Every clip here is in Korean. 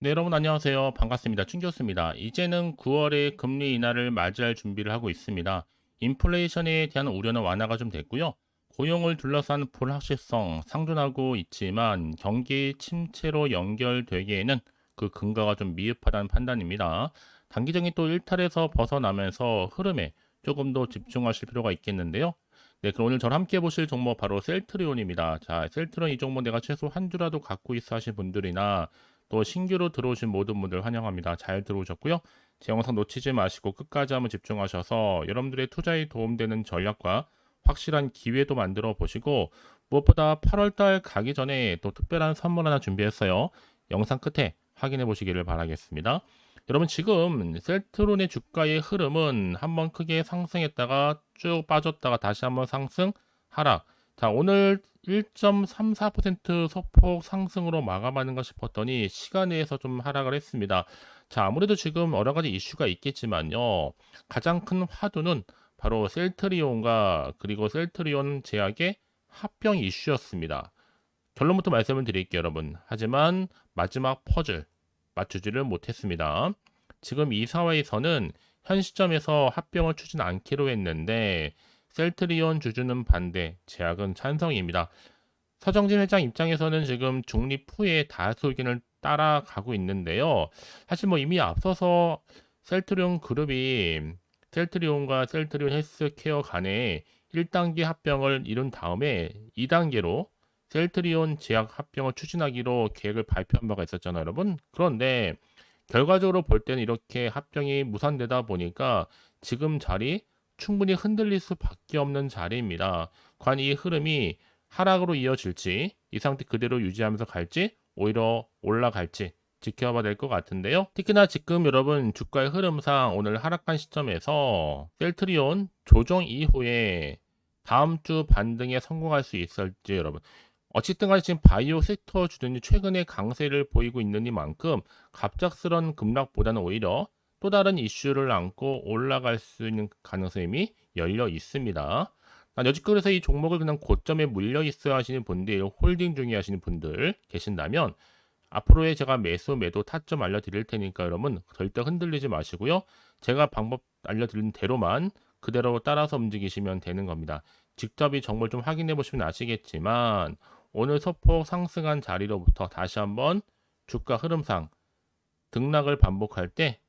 네, 여러분 안녕하세요. 반갑습니다. 충교수입니다. 이제는 9월에 금리 인하를 맞이할 준비를 하고 있습니다. 인플레이션에 대한 우려는 완화가 좀 됐고요. 고용을 둘러싼 불확실성 상존하고 있지만 경기 침체로 연결되기에는 그 근거가 좀 미흡하다는 판단입니다. 단기적인 또 일탈에서 벗어나면서 흐름에 조금 더 집중하실 필요가 있겠는데요. 네, 그럼 오늘 저랑 함께 보실 종목 바로 셀트리온입니다. 자, 셀트리온 이 종목 내가 최소 한 주라도 갖고 있어 하신 분들이나 또 신규로 들어오신 모든 분들 환영합니다. 잘 들어오셨고요. 제 영상 놓치지 마시고 끝까지 한번 집중하셔서 여러분들의 투자에 도움되는 전략과 확실한 기회도 만들어 보시고 무엇보다 8월달 가기 전에 또 특별한 선물 하나 준비했어요. 영상 끝에 확인해 보시기를 바라겠습니다. 여러분 지금 셀트론의 주가의 흐름은 한번 크게 상승했다가 쭉 빠졌다가 다시 한번 상승 하락. 자 오늘 1.34% 소폭 상승으로 마감하는가 싶었더니 시간에서 좀 하락을 했습니다. 자, 아무래도 지금 여러 가지 이슈가 있겠지만요. 가장 큰 화두는 바로 셀트리온과 그리고 셀트리온 제약의 합병 이슈였습니다. 결론부터 말씀을 드릴게요, 여러분. 하지만 마지막 퍼즐 맞추지를 못했습니다. 지금 이 사회에서는 현 시점에서 합병을 추진 않기로 했는데 셀트리온 주주는 반대, 제약은 찬성입니다. 서정진 회장 입장에서는 지금 중립 후에 다수 의견을 따라가고 있는데요. 사실 뭐 이미 앞서서 셀트리온 그룹이 셀트리온과 셀트리온 헬스케어 간에 1단계 합병을 이룬 다음에 2단계로 셀트리온 제약 합병을 추진하기로 계획을 발표한 바가 있었잖아요, 여러분. 그런데 결과적으로 볼 때는 이렇게 합병이 무산되다 보니까 지금 자리 충분히 흔들릴 수밖에 없는 자리입니다. 과연 이 흐름이 하락으로 이어질지 이 상태 그대로 유지하면서 갈지 오히려 올라갈지 지켜봐야 될 것 같은데요. 특히나 지금 여러분 주가의 흐름상 오늘 하락한 시점에서 셀트리온 조정 이후에 다음 주 반등에 성공할 수 있을지 여러분 어쨌든 간에 지금 바이오 섹터 주들이 최근에 강세를 보이고 있는 이만큼 갑작스런 급락보다는 오히려 또 다른 이슈를 안고 올라갈 수 있는 가능성이 열려 있습니다. 여지껏해서 이 종목을 그냥 고점에 물려 있어야 하시는 분들, 홀딩 중에 하시는 분들 계신다면 앞으로의 제가 매수 매도 타점 알려드릴 테니까 여러분 절대 흔들리지 마시고요. 제가 방법 알려드린 대로만 그대로 따라서 움직이시면 되는 겁니다. 직접 이 정보를 좀 확인해 보시면 아시겠지만 오늘 소폭 상승한 자리로부터 다시 한번 주가 흐름상 등락을 반복할 때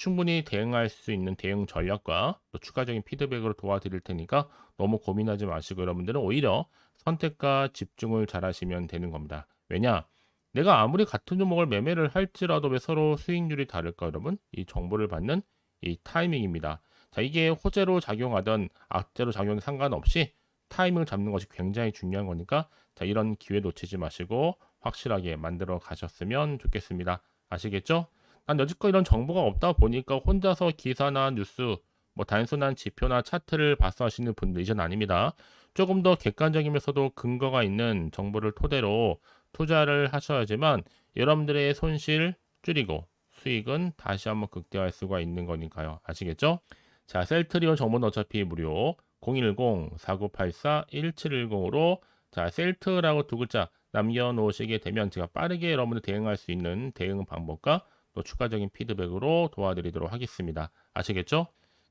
충분히 대응할 수 있는 대응 전략과 또 추가적인 피드백으로 도와드릴 테니까 너무 고민하지 마시고 여러분들은 오히려 선택과 집중을 잘 하시면 되는 겁니다. 왜냐? 내가 아무리 같은 종목을 매매를 할지라도 왜 서로 수익률이 다를까 여러분? 이 정보를 받는 이 타이밍입니다. 자, 이게 호재로 작용하던 악재로 작용에 상관없이 타이밍을 잡는 것이 굉장히 중요한 거니까 자, 이런 기회 놓치지 마시고 확실하게 만들어 가셨으면 좋겠습니다. 아시겠죠? 난 여지껏 이런 정보가 없다 보니까 혼자서 기사나 뉴스, 뭐 단순한 지표나 차트를 봐서 하시는 분들 이전 아닙니다. 조금 더 객관적이면서도 근거가 있는 정보를 토대로 투자를 하셔야지만 여러분들의 손실 줄이고 수익은 다시 한번 극대화할 수가 있는 거니까요. 아시겠죠? 자, 셀트리온 정보는 어차피 무료 010-4984-1710으로 자, 셀트라고 두 글자 남겨놓으시게 되면 제가 빠르게 여러분들 대응할 수 있는 대응 방법과 또 추가적인 피드백으로 도와드리도록 하겠습니다. 아시겠죠?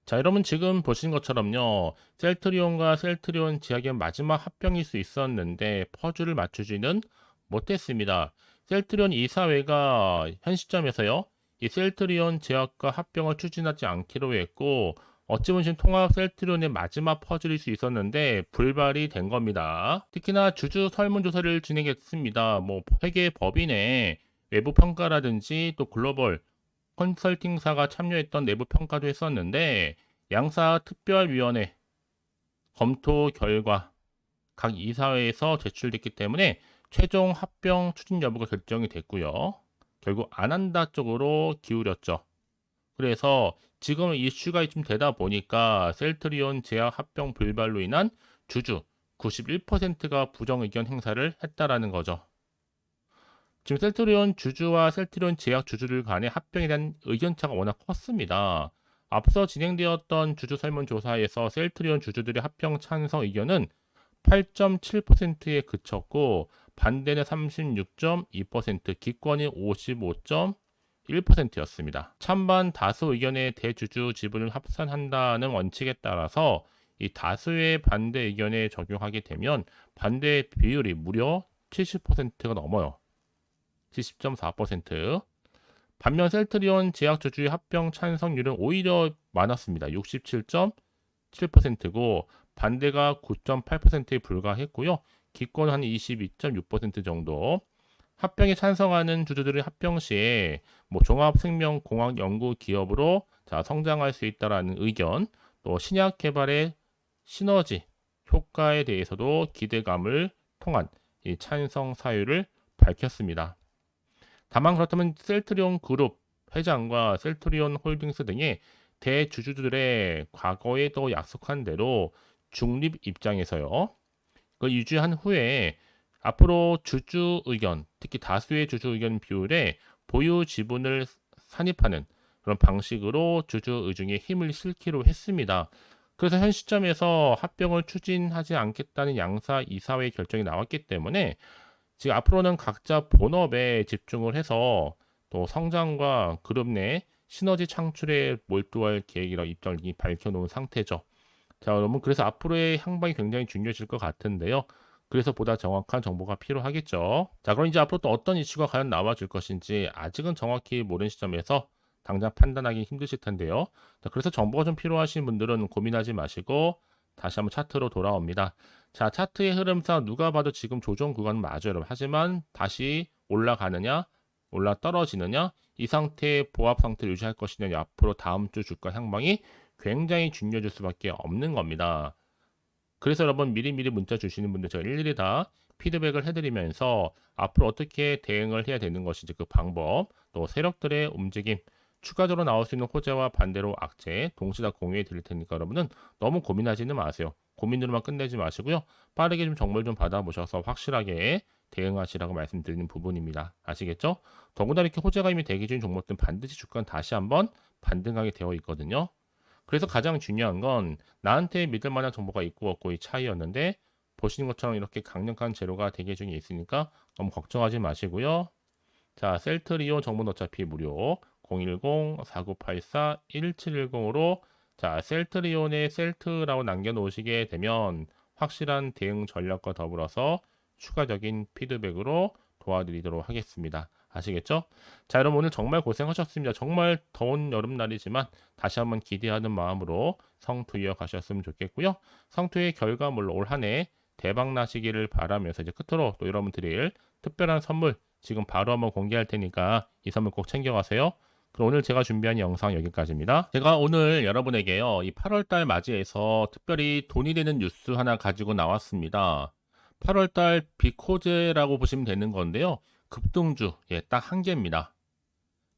자, 여러분 지금 보신 것처럼요. 셀트리온과 셀트리온 제약의 마지막 합병일 수 있었는데 퍼즐을 맞추지는 못했습니다. 셀트리온 이사회가 현 시점에서요. 이 셀트리온 제약과 합병을 추진하지 않기로 했고 어찌 보면 통합 셀트리온의 마지막 퍼즐일 수 있었는데 불발이 된 겁니다. 특히나 주주 설문조사를 진행했습니다. 뭐 회계 법인의 외부 평가라든지 또 글로벌 컨설팅사가 참여했던 내부 평가도 했었는데 양사 특별위원회 검토 결과 각 이사회에서 제출됐기 때문에 최종 합병 추진 여부가 결정이 됐고요. 결국 안 한다 쪽으로 기울였죠. 그래서 지금 이슈가 좀 되다 보니까 셀트리온 제약 합병 불발로 인한 주주 91%가 부정 의견 행사를 했다라는 거죠. 지금 셀트리온 주주와 셀트리온 제약 주주들 간의 합병에 대한 의견차가 워낙 컸습니다. 앞서 진행되었던 주주 설문조사에서 셀트리온 주주들의 합병 찬성 의견은 8.7%에 그쳤고 반대는 36.2%, 기권이 55.1%였습니다. 찬반 다수 의견의 대주주 지분을 합산한다는 원칙에 따라서 이 다수의 반대 의견에 적용하게 되면 반대 비율이 무려 70%가 넘어요. 70.4%. 반면 셀트리온 제약주주의 합병 찬성률은 오히려 많았습니다. 67.7%고 반대가 9.8%에 불과했고요. 기권은 한22.6% 정도. 합병에 찬성하는 주주들의 합병 시에 뭐 종합생명공학 연구 기업으로 자, 성장할 수 있다라는 의견, 또 신약 개발의 시너지 효과에 대해서도 기대감을 통한 이 찬성 사유를 밝혔습니다. 다만 그렇다면 셀트리온 그룹 회장과 셀트리온 홀딩스 등의 대주주들의 과거에 도 약속한 대로 중립 입장에서요. 그 유지한 후에 앞으로 주주 의견, 특히 다수의 주주 의견 비율에 보유 지분을 산입하는 그런 방식으로 주주 의중에 힘을 실기로 했습니다. 그래서 현 시점에서 합병을 추진하지 않겠다는 양사 이사회 결정이 나왔기 때문에 지금 앞으로는 각자 본업에 집중을 해서 또 성장과 그룹 내 시너지 창출에 몰두할 계획이라 입장을 밝혀놓은 상태죠. 자, 여러분 그래서 앞으로의 향방이 굉장히 중요해질 것 같은데요. 그래서 보다 정확한 정보가 필요하겠죠. 자, 그럼 이제 앞으로 또 어떤 이슈가 과연 나와줄 것인지 아직은 정확히 모르는 시점에서 당장 판단하기 힘드실 텐데요. 자, 그래서 정보가 좀 필요하신 분들은 고민하지 마시고 다시 한번 차트로 돌아옵니다. 자, 차트의 흐름상 누가 봐도 지금 조정 구간은 맞아요, 여러분. 하지만 다시 올라가느냐, 올라 떨어지느냐, 이 상태의 보합 상태를 유지할 것이냐, 앞으로 다음 주 주가 향방이 굉장히 중요해질 수밖에 없는 겁니다. 그래서 여러분 미리미리 문자 주시는 분들 제가 일일이 다 피드백을 해드리면서 앞으로 어떻게 대응을 해야 되는 것인지 그 방법, 또 세력들의 움직임, 추가적으로 나올 수 있는 호재와 반대로 악재 동시에 다 공유해 드릴 테니까 여러분은 너무 고민하지는 마세요. 고민으로만 끝내지 마시고요. 빠르게 좀 정보를 좀 받아보셔서 확실하게 대응하시라고 말씀드리는 부분입니다. 아시겠죠? 더구나 이렇게 호재가 이미 대기 중인 종목들은 반드시 주가는 다시 한번 반등하게 되어 있거든요. 그래서 가장 중요한 건 나한테 믿을 만한 정보가 있고 없고의 차이였는데 보시는 것처럼 이렇게 강력한 재료가 대기 중에 있으니까 너무 걱정하지 마시고요. 자, 셀트리온 정보는 어차피 무료 010-4984-1710으로 자, 셀트리온의 셀트라고 남겨놓으시게 되면 확실한 대응 전략과 더불어서 추가적인 피드백으로 도와드리도록 하겠습니다. 아시겠죠? 자, 여러분 오늘 정말 고생하셨습니다. 정말 더운 여름날이지만 다시 한번 기대하는 마음으로 성투 이어가셨으면 좋겠고요. 성투의 결과물로 올 한 해 대박 나시기를 바라면서 이제 끝으로 또 여러분 드릴 특별한 선물 지금 바로 한번 공개할 테니까 이 선물 꼭 챙겨가세요. 오늘 제가 준비한 영상 여기까지입니다. 제가 오늘 여러분에게요, 이 8월달 맞이해서 특별히 돈이 되는 뉴스 하나 가지고 나왔습니다. 8월달 비코제라고 보시면 되는 건데요. 급등주, 예, 딱 한 개입니다.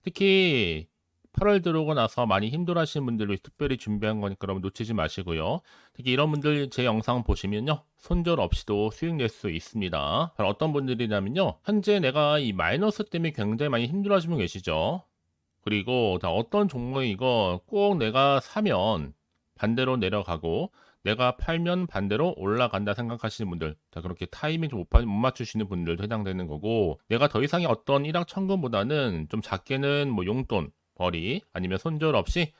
특히 8월 들어오고 나서 많이 힘들어 하시는 분들을 특별히 준비한 거니까 여러분 놓치지 마시고요. 특히 이런 분들 제 영상 보시면요. 손절 없이도 수익 낼 수 있습니다. 어떤 분들이냐면요. 현재 내가 이 마이너스 때문에 굉장히 많이 힘들어 하시는 분 계시죠. 그리고 다 어떤 종목이 이거 꼭 내가 사면 반대로 내려가고 내가 팔면 반대로 올라간다 생각하시는 분들 자 그렇게 타이밍 좀못 맞추시는 분들도 해당되는 거고 내가 더 이상의 어떤 일확천금보다는 좀 작게는 뭐 용돈 벌이 아니면 손절 없이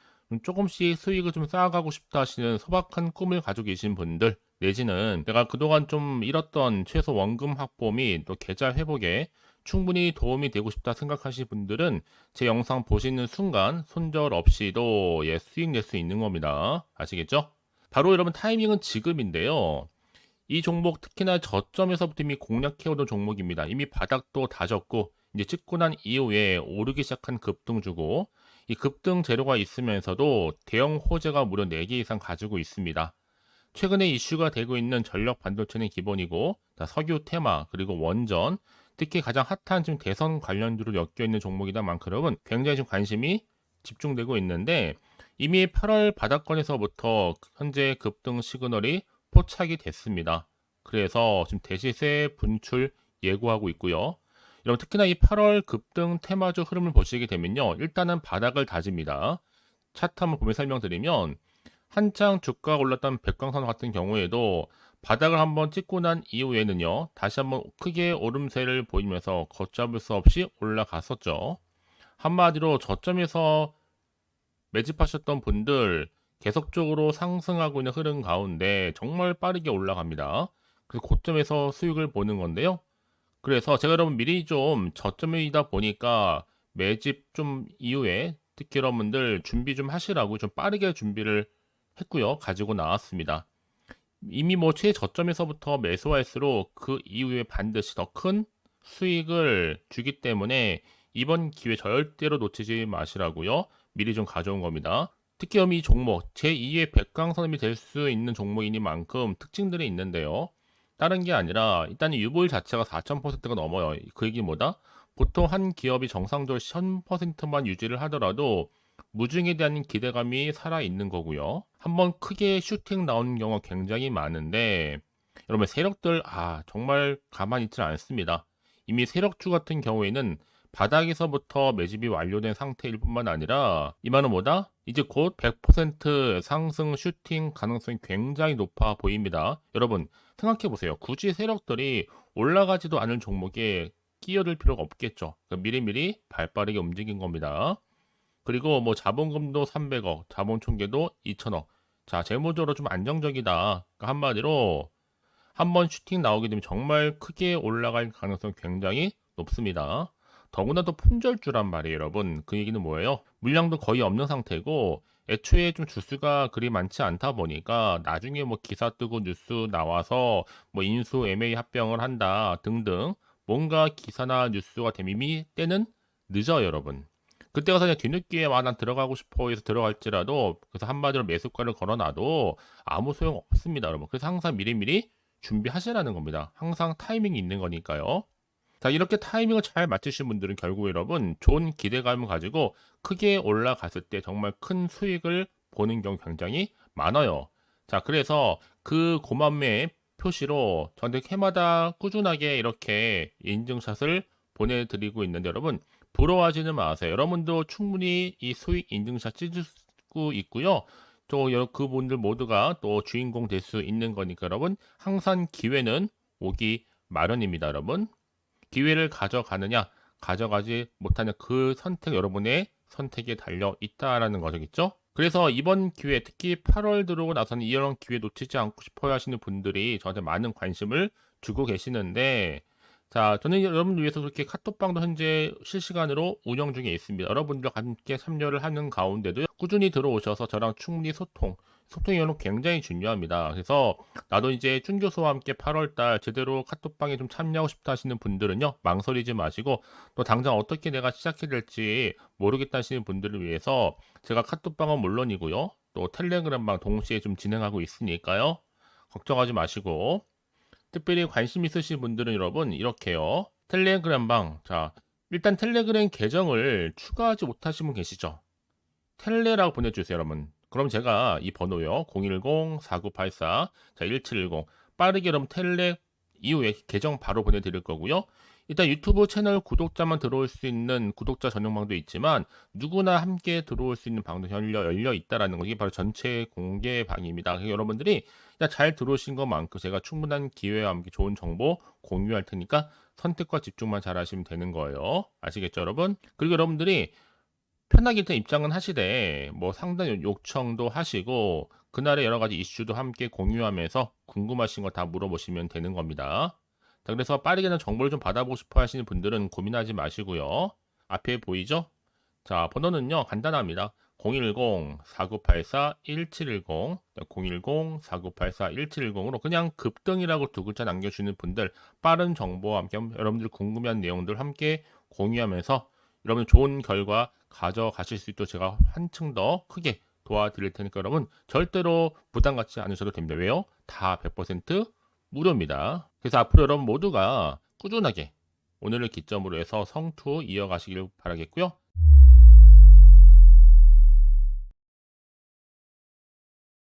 조금씩 수익을 좀 쌓아가고 싶다 하시는 소박한 꿈을 가지고 계신 분들 내지는 내가 그동안 좀 잃었던 최소 원금 확보 및 또 계좌 회복에 충분히 도움이 되고 싶다 생각하시는 분들은 제 영상 보시는 순간 손절 없이도 예, 수익 낼 수 있는 겁니다. 아시겠죠? 바로 여러분 타이밍은 지금인데요. 이 종목 특히나 저점에서부터 이미 공략해오던 종목입니다. 이미 바닥도 다졌고 이제 찍고 난 이후에 오르기 시작한 급등주고 이 급등 재료가 있으면서도 대형 호재가 무려 4개 이상 가지고 있습니다. 최근에 이슈가 되고 있는 전력 반도체는 기본이고 석유 테마 그리고 원전 특히 가장 핫한 지금 대선 관련주로 엮여 있는 종목이다 만큼 굉장히 지금 관심이 집중되고 있는데 이미 8월 바닥권에서부터 현재 급등 시그널이 포착이 됐습니다. 그래서 지금 대시세 분출 예고하고 있고요. 여러분 특히나 이 8월 급등 테마주 흐름을 보시게 되면요. 일단은 바닥을 다집니다. 차트 한번 보면 설명드리면 한창 주가가 올랐던 백광산 같은 경우에도 바닥을 한번 찍고 난 이후에는요, 다시 한번 크게 오름세를 보이면서 걷잡을 수 없이 올라갔었죠. 한마디로 저점에서 매집하셨던 분들 계속적으로 상승하고 있는 흐름 가운데 정말 빠르게 올라갑니다. 그래서 고점에서 수익을 보는 건데요. 그래서 제가 여러분 미리 좀 저점이다 보니까 매집 좀 이후에 특히 여러분들 준비 좀 하시라고 좀 빠르게 준비를 했고요. 가지고 나왔습니다. 이미 뭐 최저점에서부터 매수할수록 그 이후에 반드시 더 큰 수익을 주기 때문에 이번 기회 절대로 놓치지 마시라고요. 미리 좀 가져온 겁니다. 특히 이 종목 제2의 백강선임이 될 수 있는 종목이니만큼 특징들이 있는데요. 다른 게 아니라 일단 유보율 자체가 4,000%가 넘어요. 그 얘기 뭐다? 보통 한 기업이 정상적으로 1000%만 유지를 하더라도 무중에 대한 기대감이 살아 있는 거고요. 한번 크게 슈팅 나오는 경우가 굉장히 많은데 여러분 세력들 아 정말 가만히 있지 않습니다. 이미 세력주 같은 경우에는 바닥에서부터 매집이 완료된 상태일 뿐만 아니라 이만은 뭐다? 이제 곧 100% 상승 슈팅 가능성이 굉장히 높아 보입니다. 여러분 생각해 보세요. 굳이 세력들이 올라가지도 않은 종목에 끼어들 필요가 없겠죠. 그러니까 미리미리 발빠르게 움직인 겁니다. 그리고 뭐 자본금도 300억, 자본 총계도 2천억. 자, 재무적으로 좀 안정적이다. 그러니까 한마디로 한 번 슈팅 나오게 되면 정말 크게 올라갈 가능성이 굉장히 높습니다. 더구나 도 품절주란 말이에요, 여러분. 그 얘기는 뭐예요? 물량도 거의 없는 상태고 애초에 좀 주수가 그리 많지 않다 보니까 나중에 뭐 기사 뜨고 뉴스 나와서 뭐 인수 MA 합병을 한다 등등 뭔가 기사나 뉴스가 되면 이미 때는 늦어요, 여러분. 그때 가서 그냥 뒤늦게 와난 들어가고 싶어 해서 들어갈지라도 그래서 한마디로 매수가를 걸어놔도 아무 소용 없습니다, 여러분. 그래서 항상 미리미리 준비하시라는 겁니다. 항상 타이밍이 있는 거니까요. 자, 이렇게 타이밍을 잘 맞추신 분들은 결국 여러분 좋은 기대감을 가지고 크게 올라갔을 때 정말 큰 수익을 보는 경우 굉장히 많아요. 자, 그래서 그 고만매 표시로 저한테 해마다 꾸준하게 이렇게 인증샷을 보내드리고 있는데 여러분 부러워하지는 마세요. 여러분도 충분히 이 수익 인증샷 찍을 수 있고요. 또 그분들 모두가 또 주인공 될 수 있는 거니까 여러분 항상 기회는 오기 마련입니다, 여러분. 기회를 가져가느냐, 가져가지 못하는 그 선택 여러분의 선택에 달려 있다라는 거겠죠. 그래서 이번 기회, 특히 8월 들어오고 나서는 이런 기회 놓치지 않고 싶어 하시는 분들이 저한테 많은 관심을 주고 계시는데, 자, 저는 여러분들 위해서 그렇게 카톡방도 현재 실시간으로 운영 중에 있습니다. 여러분들과 함께 참여를 하는 가운데도 꾸준히 들어오셔서 저랑 충분히 소통, 소통이 여러분 굉장히 중요합니다. 그래서 나도 이제 준 교수와 함께 8월달 제대로 카톡방에 좀 참여하고 싶다 하시는 분들은요, 망설이지 마시고 또 당장 어떻게 내가 시작해야 될지 모르겠다 하시는 분들을 위해서 제가 카톡방은 물론이고요, 또 텔레그램방 동시에 좀 진행하고 있으니까요, 걱정하지 마시고 특별히 관심 있으신 분들은 여러분 이렇게요. 텔레그램 방 자 일단 텔레그램 계정을 추가하지 못하신 분 계시죠? 텔레라고 보내주세요 여러분. 그럼 제가 이 번호요 010-4984 자 1710 빠르게 여러분 텔레 이후에 계정 바로 보내드릴 거고요. 일단 유튜브 채널 구독자만 들어올 수 있는 구독자 전용방도 있지만 누구나 함께 들어올 수 있는 방도 열려, 열려 있다라는 것이 바로 전체 공개 방입니다. 그래서 여러분들이 잘 들어오신 것만큼 제가 충분한 기회와 함께 좋은 정보 공유할 테니까 선택과 집중만 잘 하시면 되는 거예요. 아시겠죠, 여러분? 그리고 여러분들이 편하게 일단 입장은 하시되 뭐 상당 요청도 하시고 그날의 여러 가지 이슈도 함께 공유하면서 궁금하신 거 다 물어보시면 되는 겁니다. 자, 그래서 빠르게 는 정보를 좀 받아보고 싶어 하시는 분들은 고민하지 마시고요. 앞에 보이죠? 자, 번호는요, 간단합니다. 010-4984-1710, 010-4984-1710으로 그냥 급등이라고 두 글자 남겨주는 분들, 빠른 정보와 함께 여러분들 궁금한 내용들 함께 공유하면서 여러분 좋은 결과 가져가실 수 있도록 제가 한층 더 크게 도와드릴 테니까 여러분 절대로 부담 갖지 않으셔도 됩니다. 왜요? 다 100% 무료입니다. 그래서 앞으로 여러분 모두가 꾸준하게 오늘을 기점으로 해서 성투 이어가시길 바라겠고요.